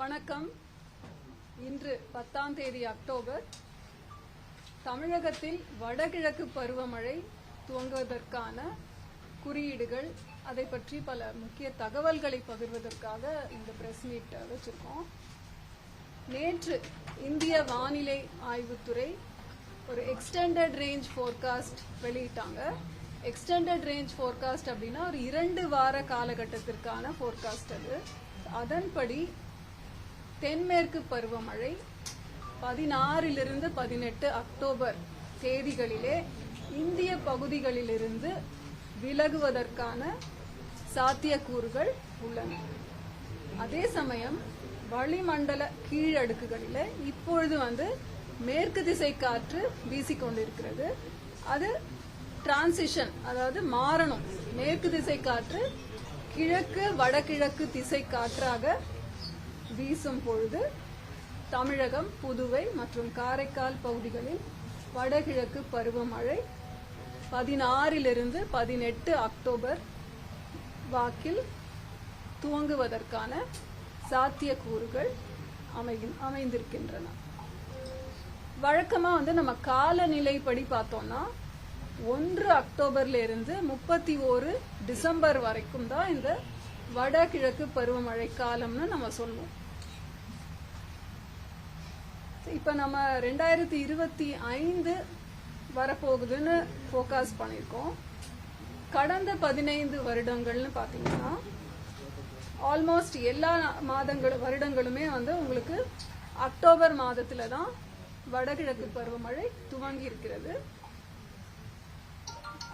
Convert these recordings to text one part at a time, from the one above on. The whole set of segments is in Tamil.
வணக்கம். இன்று பத்தாம் தேதி அக்டோபர். தமிழகத்தில் வடகிழக்கு பருவமழை துவங்குவதற்கான குறியீடுகள் அதை பற்றி பல முக்கிய தகவல்களை பகிர்வதற்காக இந்த பிரஸ் மீட் வச்சிருக்கோம். நேற்று இந்திய வானிலை ஆய்வுத்துறை ஒரு எக்ஸ்டெண்டட் ரேஞ்ச் ஃபோர்காஸ்ட் வெளியிட்டாங்க. எக்ஸ்டெண்டட் ரேஞ்ச் ஃபோர்காஸ்ட் அப்படின்னா ஒரு இரண்டு வார காலகட்டத்திற்கான ஃபோர்காஸ்ட் அது. அதன்படி தென்மேற்கு பருவமழை பதினாறிலிருந்து பதினெட்டு அக்டோபர் தேதிகளிலே இந்திய பகுதிகளிலிருந்து விலகுவதற்கான சாத்தியக்கூறுகள் உள்ளன. அதே சமயம் வளிமண்டல கீழடுக்குகளில் இப்பொழுது வந்து மேற்கு திசை காற்று வீசிக்கொண்டிருக்கிறது. அது டிரான்சிஷன் அதாவது மாறணும். மேற்கு திசை காற்று கிழக்கு வடகிழக்கு திசை காற்றாக வீசும் பொழுது தமிழகம் புதுவை மற்றும் காரைக்கால் பகுதிகளில் வடகிழக்கு பருவமழை பதினாறிலிருந்து பதினெட்டு அக்டோபர் வாக்கில் துவங்குவதற்கான சாத்தியக்கூறுகள் அமைகின் அமைந்திருக்கின்றன. வழக்கமாக வந்து நம்ம காலநிலைப்படி பார்த்தோம்னா ஒன்று அக்டோபர்ல இருந்து முப்பத்தி ஓரு டிசம்பர் வரைக்கும் தான் இந்த வடகிழக்கு பருவமழை காலம்னு நம்ம சொல்லுவோம். இப்ப நம்ம ரெண்டாயிரத்தி இருபத்தி ஐந்து வரப்போகுதுன்னு ஃபோகாஸ் பண்ணியிருக்கோம். கடந்த பதினைந்து வருடங்கள்னு பார்த்தீங்கன்னா ஆல்மோஸ்ட் எல்லா மாதங்கள் வருடங்களுமே வந்து உங்களுக்கு அக்டோபர் மாதத்துல தான் வடகிழக்கு பருவமழை துவங்கி இருக்கிறது.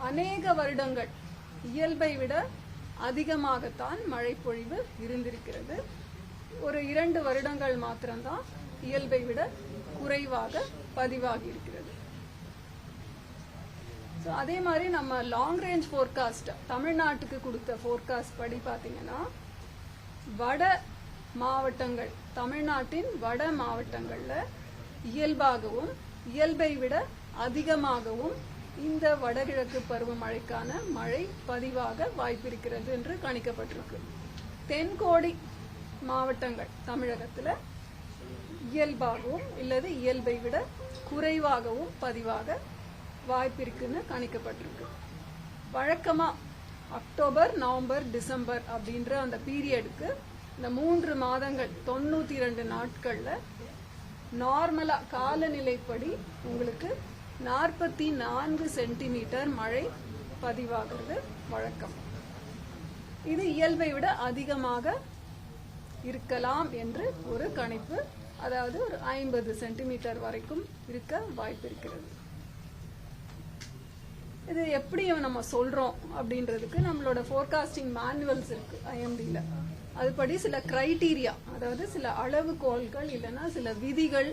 அநேக வருடங்கள் இயல்பை விட அதிகமாகத்தான் மழை பொழிவு இருந்திருக்கிறது. ஒரு இரண்டு வருடங்கள் மாத்திரம்தான் இயல்பை விட குறைவாக பதிவாகி இருக்கிறது ஸோ அதே மாதிரி நம்ம லாங் ரேஞ்ச் ஃபோர்காஸ்ட் தமிழ்நாட்டுக்கு கொடுத்த ஃபோர்காஸ்ட் படி பார்த்தீங்கன்னா வட மாவட்டங்கள் தமிழ்நாட்டின் வட மாவட்டங்கள்ல இயல்பாகவும் இயல்பை விட அதிகமாகவும் இந்த வடகிழக்கு பருவமழைக்கான மழை பதிவாக வாய்ப்பிருக்கிறது என்று கணிக்கப்பட்டிருக்கு. தென்கோடி மாவட்டங்கள் தமிழகத்துல இயல்பாகவும் இல்லது இயல்பை விட குறைவாகவும் பதிவாக வாய்ப்பிருக்குன்னு கணிக்கப்பட்டிருக்கு. வழக்கமா அக்டோபர் நவம்பர் டிசம்பர் அப்படின்ற அந்த பீரியடுக்கு இந்த மூன்று மாதங்கள் தொண்ணூத்தி ரெண்டு நாட்கள்ல நார்மலா காலநிலைப்படி உங்களுக்கு நாற்பத்தி நான்கு சென்டிமீட்டர் மழை பதிவாகிறது. வழக்கம். இது இயல்பை விட அதிகமாக இருக்கலாம் என்று ஒரு கணிப்பு அதாவது ஒரு ஐம்பது சென்டிமீட்டர் வரைக்கும் இருக்க வாய்ப்பு இருக்கிறது. இது எப்படி நம்ம சொல்றோம் அப்படின்றதுக்கு நம்மளோட ஃபோர்காஸ்டிங் மேனுவல்ஸ் இருக்கு ஐஎம்டியில் அதுபடி சில கிரைட்டீரியா அதாவது சில அளவுகோல்கள் இல்லைன்னா சில விதிகள்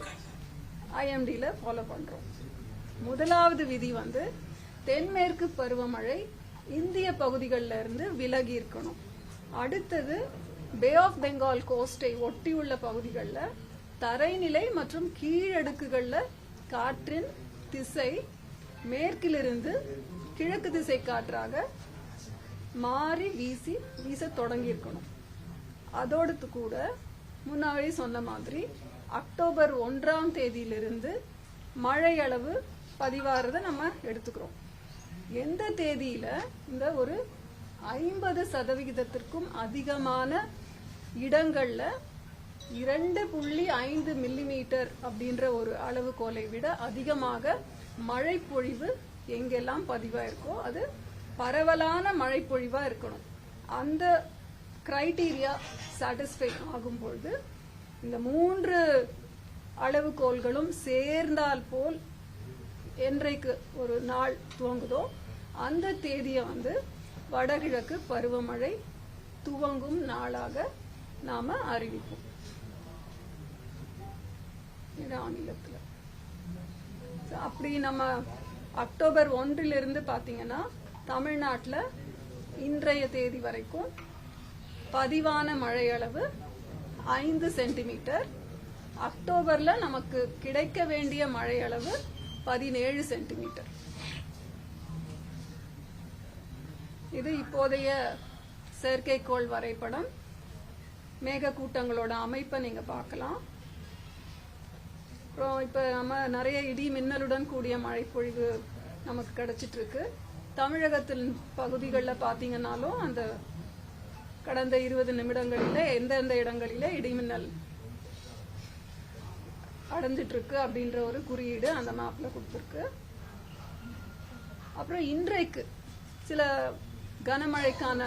ஐஎம்டியில் ஃபாலோ பண்றோம். முதலாவது விதி வந்து தென்மேற்கு பருவமழை இந்திய பகுதிகளில் இருந்து விலகி இருக்கணும். அடுத்தது பே ஆஃப் பெங்கால் கோஸ்டை ஒட்டியுள்ள பகுதிகளில் தரைநிலை மற்றும் கீழடுக்குகளில் காற்றின் திசை மேற்கிலிருந்து கிழக்கு திசை காற்றாக மாறி வீசி வீச தொடங்கியிருக்கணும் அதோடு கூட முன்னாடி சொன்ன மாதிரி அக்டோபர் ஒன்றாம் தேதியிலிருந்து மழையளவு பதிவாகிறத நம்ம எடுத்துக்கிறோம். எந்த தேதியில? இந்த ஒரு ஐம்பது சதவிகிதத்திற்கும் அதிகமான இடங்கள்ல இரண்டு புள்ளி ஐந்து மில்லிமீட்டர் அப்படின்ற ஒரு அளவுகோலை விட அதிகமாக மழைப்பொழிவு எங்கெல்லாம் பதிவாயிருக்கோ அது பரவலான மழைப்பொழிவாக இருக்கணும். அந்த கிரைட்டீரியா சாட்டிஸ்ஃபை ஆகும் பொழுது இந்த மூன்று அளவுகோல்களும் சேர்ந்தால் போல் என்றைக்கு ஒரு நாள் துவங்குதோ அந்த தேதியை வந்து வடகிழக்கு பருவமழை துவங்கும் நாளாக நாம அறிவிப்போம். இது ஆங்கிலத்தில். அப்படி நம்ம அக்டோபர் ஒன்றிலிருந்து பார்த்தீங்கன்னா தமிழ்நாட்டில் இன்றைய தேதி வரைக்கும் பதிவான மழையளவு ஐந்து சென்டிமீட்டர். அக்டோபரில் நமக்கு கிடைக்க வேண்டிய மழையளவு பதினேழு சென்டிமீட்டர். இது இப்போதைய செயற்கைக்கோள் வரைபடம். மேகக்கூட்டங்களோட அமைப்பை நீங்க பார்க்கலாம். அப்புறம் இப்ப நம்ம நிறைய இடி மின்னலுடன் கூடிய மழைப்பொழிவு நமக்கு கிடைச்சிட்டு இருக்கு தமிழகத்தின் பகுதிகளில் பார்த்தீங்கன்னாலும் அந்த கடந்த இருபது நிமிடங்களில எந்தெந்த இடங்களில இடிமின்னல் அடைஞ்சிட்டு இருக்கு அப்படின்ற ஒரு குறியீடு அந்த மேப்ல கொடுத்துருக்கு. அப்புறம் இன்றைக்கு சில கனமழைக்கான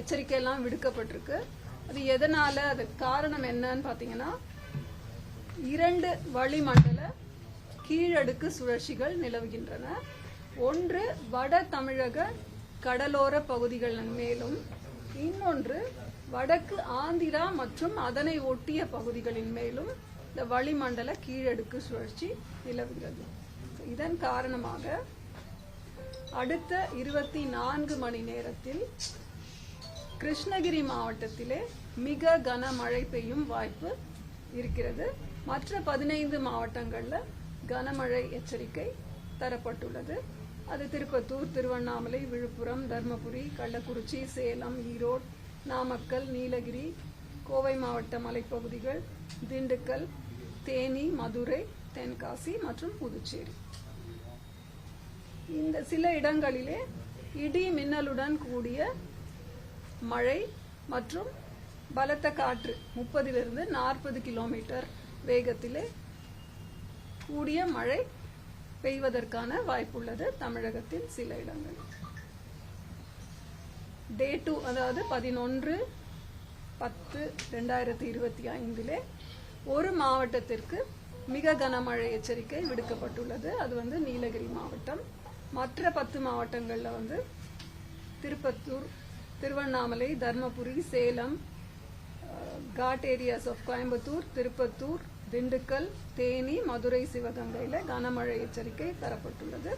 எச்சரிக்கையெல்லாம் விடுக்கப்பட்டிருக்கு. அது எதனால அது காரணம் என்னன்னு பார்த்தீங்கன்னா இரண்டு வளிமண்டல கீழடுக்கு சுழற்சிகள் நிலவுகின்றன. ஒன்று வட தமிழக கடலோர பகுதிகளின் மேலும் இன்னொன்று வடக்கு ஆந்திரா மற்றும் அதனை ஒட்டிய பகுதிகளின் மேலும் இந்த வளிமண்டல கீழடுக்கு சுழற்சி நிலவுகிறது. இதன் காரணமாக அடுத்த இருபத்தி நான்கு மணி நேரத்தில் கிருஷ்ணகிரி மாவட்டத்திலே மிக கனமழை பெய்யும் வாய்ப்பு இருக்கிறது. மற்ற பதினைந்து மாவட்டங்களில் கனமழை எச்சரிக்கை தரப்பட்டுள்ளது. அது திருப்பத்தூர் திருவண்ணாமலை விழுப்புரம் தர்மபுரி கள்ளக்குறிச்சி சேலம் ஈரோடு நாமக்கல் நீலகிரி கோவை மாவட்ட மலைப்பகுதிகள் திண்டுக்கல் தேனி மதுரை தென்காசி மற்றும் புதுச்சேரி. இந்த சில இடங்களிலே இடி மின்னலுடன் கூடிய மழை மற்றும் பலத்த காற்று முப்பதிலிருந்து நாற்பது கிலோமீட்டர் வேகத்திலே கூடிய மழை பெய்வதற்கான வாய்ப்புள்ளது தமிழகத்தில் சில இடங்களில். டே டூ அதாவது பதினொன்று பத்து ரெண்டாயிரத்தி இருபத்தி ஐந்திலே ஒரு மாவட்டத்திற்கு மிக கனமழை எச்சரிக்கை விடுக்கப்பட்டுள்ளது. அது வந்து நீலகிரி மாவட்டம். மற்ற பத்து மாவட்டங்களில் வந்து Tiruppattur Tiruvannamalai Dharmapuri Salem ghat areas of Coimbatore Tiruppattur Dindigul Theni Madurai சிவகங்கையில் கனமழை எச்சரிக்கை தரப்பட்டுள்ளது.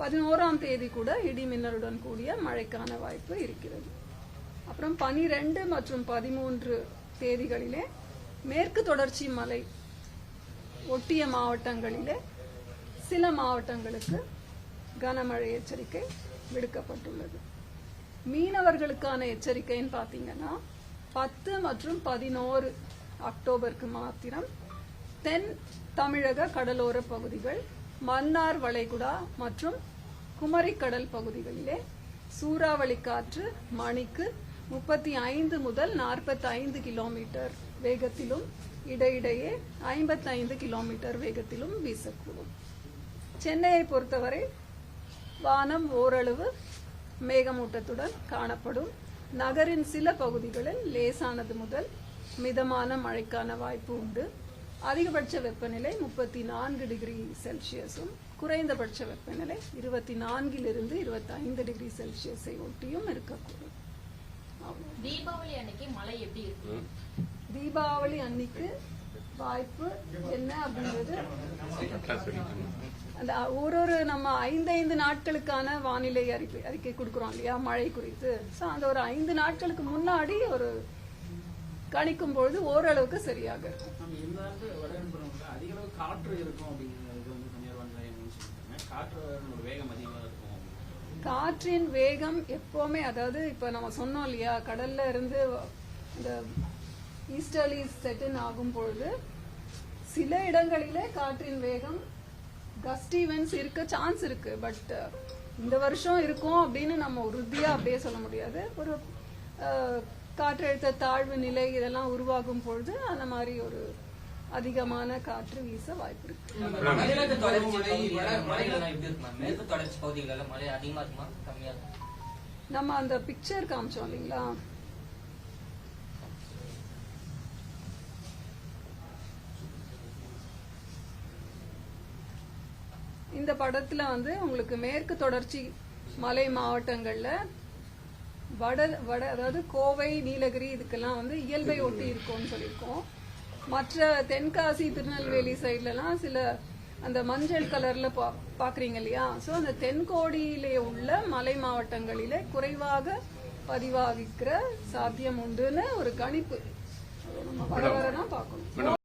பதினோராம் தேதி கூட இடி மின்னலுடன் கூடிய மழைக்கான வாய்ப்பு இருக்கிறது. அப்புறம் பனிரெண்டு மற்றும் பதிமூன்று தேதிகளிலே மேற்கு தொடர்ச்சி மலை ஒட்டிய மாவட்டங்களிலே சில மாவட்டங்களுக்கு கனமழை எச்சரிக்கை விடுக்கப்பட்டுள்ளது. மீனவர்களுக்கான எச்சரிக்கைன்னு பார்த்தீங்கன்னா பத்து மற்றும் பதினோரு அக்டோபருக்கு மாத்திரம் தென் தமிழக கடலோர பகுதிகள் மன்னார் வளைகுடா மற்றும் குமரிக்கடல் பகுதிகளிலே சூறாவளி காற்று மணிக்கு முப்பத்தி ஐந்து முதல் நாற்பத்தி ஐந்து கிலோமீட்டர் வேகத்திலும் இடையிடையே ஐம்பத்தைந்து கிலோமீட்டர் வேகத்திலும் வீசக்கூடும். சென்னையை பொறுத்தவரை வானம் ஓரளவு மேகமூட்டத்துடன் காணப்படும். நகரின் சில பகுதிகளில் லேசானது முதல் மிதமான மழைக்கான வாய்ப்பு உண்டு. அதிகபட்ச வெப்பநிலை முப்பத்தி நான்கு டிகிரி செல்சியஸும் குறைந்தபட்ச வெப்பநிலை இருபத்தி நான்கிலிருந்து இருபத்தி ஐந்து டிகிரி செல்சியஸை ஒட்டியும் இருக்கக்கூடும். தீபாவளி அன்னைக்கு மழை எப்படி இருக்கு? தீபாவளி அன்னைக்கு வாய்ப்பு என்ன அப்படின்றது அந்த ஒரு ஒரு நம்ம ஐந்து ஐந்து நாட்களுக்கான வானிலை அறிக்கை அறிக்கை கொடுக்குறோம் இல்லையா? மழை குறித்து. ஸோ அந்த ஒரு ஐந்து நாட்களுக்கு முன்னாடி ஒரு கணிக்கும் பொழுது ஓரளவுக்கு சரியாக. காற்றின் வேகம் எப்பவுமே அதாவது இப்ப நம்ம சொன்னோம் இல்லையா? கடல்ல இருந்து இந்த ஈஸ்டர்லி செட்டின் ஆகும் பொழுது சில இடங்களிலே காற்றின் வேகம் கஸ்ட் ஈவென்ட்ஸ் இருக்க சான்ஸ் இருக்கு. பட் இந்த வருஷம் இருக்கும் அப்படின்னு நம்ம உறுதியா அப்படியே சொல்ல முடியாது. ஒரு அஹ், காற்றழுத்த தாழ்வு நிலை இதெல்லாம் உருவாகும் பொழுது அந்த மாதிரி ஒரு அதிகமான காற்று வீச வாய்ப்பு இருக்கு. நம்ம அந்த பிக்சர் காமிச்சோம் இல்லைங்களா? இந்த படத்துல வந்து உங்களுக்கு மேற்கு தொடர்ச்சி மலை மாவட்டங்கள்ல வட வட அதாவது கோவை நீலகிரி இதுக்கெல்லாம் வந்து இயல்பை ஒட்டி இருக்கும்னு சொல்லியிருக்கோம். மற்ற தென்காசி திருநெல்வேலி சைட்லலாம் சில அந்த மஞ்சள் கலர்ல பா பாக்குறீங்க இல்லையா? ஸோ அந்த தென்கோடியிலே உள்ள மலை மாவட்டங்களிலே குறைவாக பதிவாகிக்கிற சாத்தியம் உண்டுன்னு ஒரு கணிப்பு. நம்ம வர பார்க்கணும்.